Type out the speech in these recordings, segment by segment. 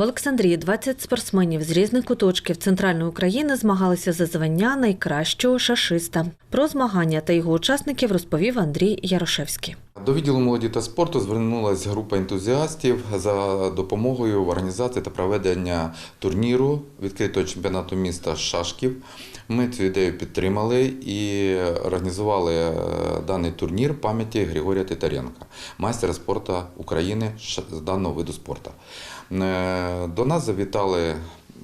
В Олександрії 20 спортсменів з різних куточків центральної України змагалися за звання найкращого шашиста. Про змагання та його учасників розповів Андрій Ярошевський. До відділу молоді та спорту звернулася група ентузіастів за допомогою в організації та проведення турніру відкритого чемпіонату міста шашків. Ми цю ідею підтримали і організували е, даний турнір пам'яті Григорія Титаренка, майстера спорту України з даного виду спорту. Е, До нас завітали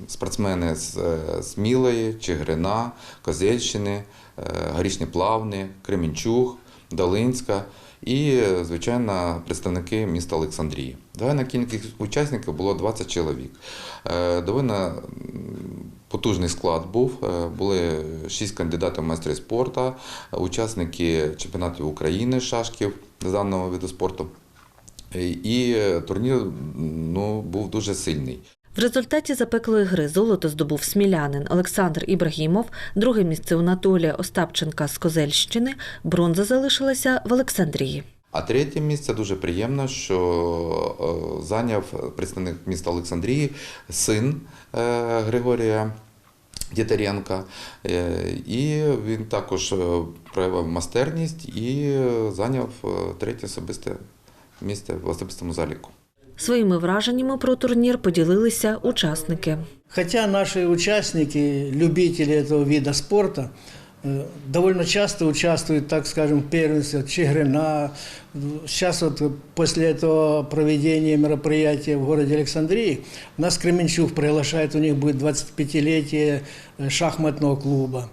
спортсмени з е, Смілої, Чигирина, Козельщини, е, Горішні Плавни, Кременчуг, Долинська і, звичайно, представники міста Олександрії. Загальна кількість учасників було 20 чоловік. Е, Довольно потужний склад був. Е, Були 6 кандидатів в майстри спорту, учасники чемпіонатів України шашків з даного виду спорту. Е, І турнір ну, був дуже сильний. В результаті запеклої гри золото здобув смілянин Олександр Ібрагімов, друге місце у Анатолія Остапченка з Козельщини, бронза залишилася в Олександрії. А третє місце дуже приємно, що е, зайняв представник міста Олександрії, син е, Григорія Дітаренка. Е, І він також е, проявив майстерність і е, зайняв е, третє особисте місце в особистому заліку. Своїми враженнями про турнір поділилися учасники. Хотя наши участники, любители этого вида спорта, э, довольно часто участвуют, так скажем, в первенстве Чигрина. Сейчас вот после этого проведения мероприятия в городе Александрии нас Кременчуг приглашает, у них будет 25-летие э, шахматного клуба.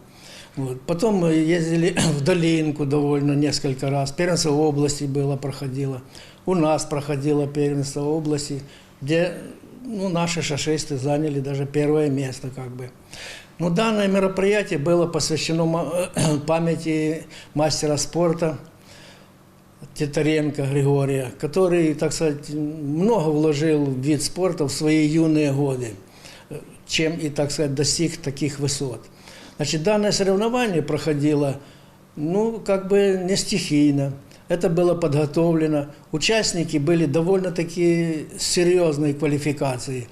Вот. Потом мы ездили в Долинку довольно несколько раз. Первенство области было, проходило. У нас проходило первенство области, где ну, наши шашисты заняли даже первое место как бы. Но данное мероприятие было посвящено памяти мастера спорта Титаренко Григория, который, так сказать, много вложил в вид спорта в свои юные годы, чем и, так сказать, достиг таких высот. Значит, данное соревнование проходило, ну, как бы не стихийно. Это было подготовлено. Участники были довольно-таки серьезной квалификации.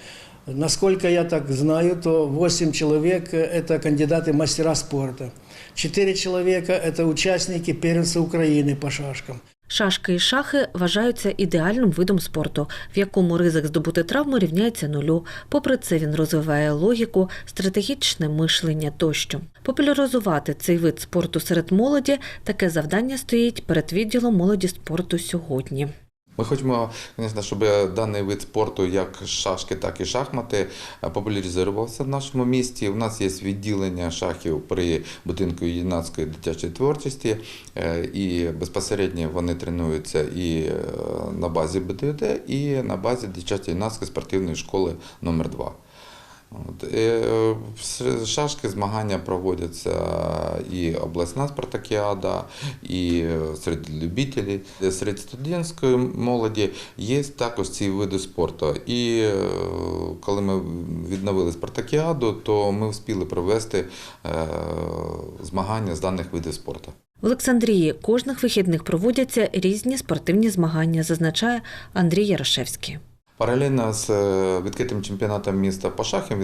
Насколько я так знаю, то 8 человек – это кандидаты в мастера спорта. 4 человека – это участники первенства Украины по шашкам. Шашки і шахи вважаються ідеальним видом спорту, в якому ризик здобути травму рівняється нулю. Попри це, він розвиває логіку, стратегічне мишлення тощо. Популяризувати цей вид спорту серед молоді таке завдання стоїть перед відділом молоді спорту сьогодні. Ми хочемо, звісно, щоб даний вид спорту, як шашки, так і шахмати, е, популяризувався в нашому місті. У нас є відділення шахів при будинку юнацької дитячої творчості, е, і безпосередньо вони тренуються і е, на базі БДД, і на базі дитячої юнацької спортивної школи номер 2 От, е, в шашки змагання проводяться і обласна спартакіада, і е, серед любителів. Серед студентської молоді є також ці види спорту. І е, коли ми відновили спартакіаду, то ми встигли провести е, змагання з даних видів спорту. В Олександрії кожних вихідних проводяться різні спортивні змагання, зазначає Андрій Ярошевський. Паралельно з е, відкритим чемпіонатом міста по шахам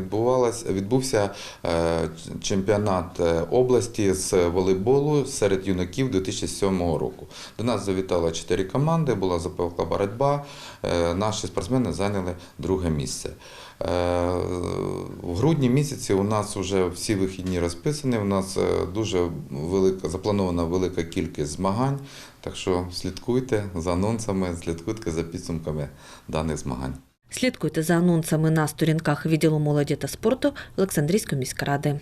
відбувся е, чемпіонат е, області з волейболу серед юнаків 2007 року. До нас завітало чотири команди, була запекла боротьба. Наші спортсмени зайняли друге місце. Е, В грудні місяці у нас вже всі вихідні розписані. У нас е, дуже велика запланована велика кількість змагань. Так що слідкуйте за анонсами, слідкуйте за підсумками даних змагань. Слідкуйте за анонсами на сторінках відділу молоді та спорту Олександрійської міськради.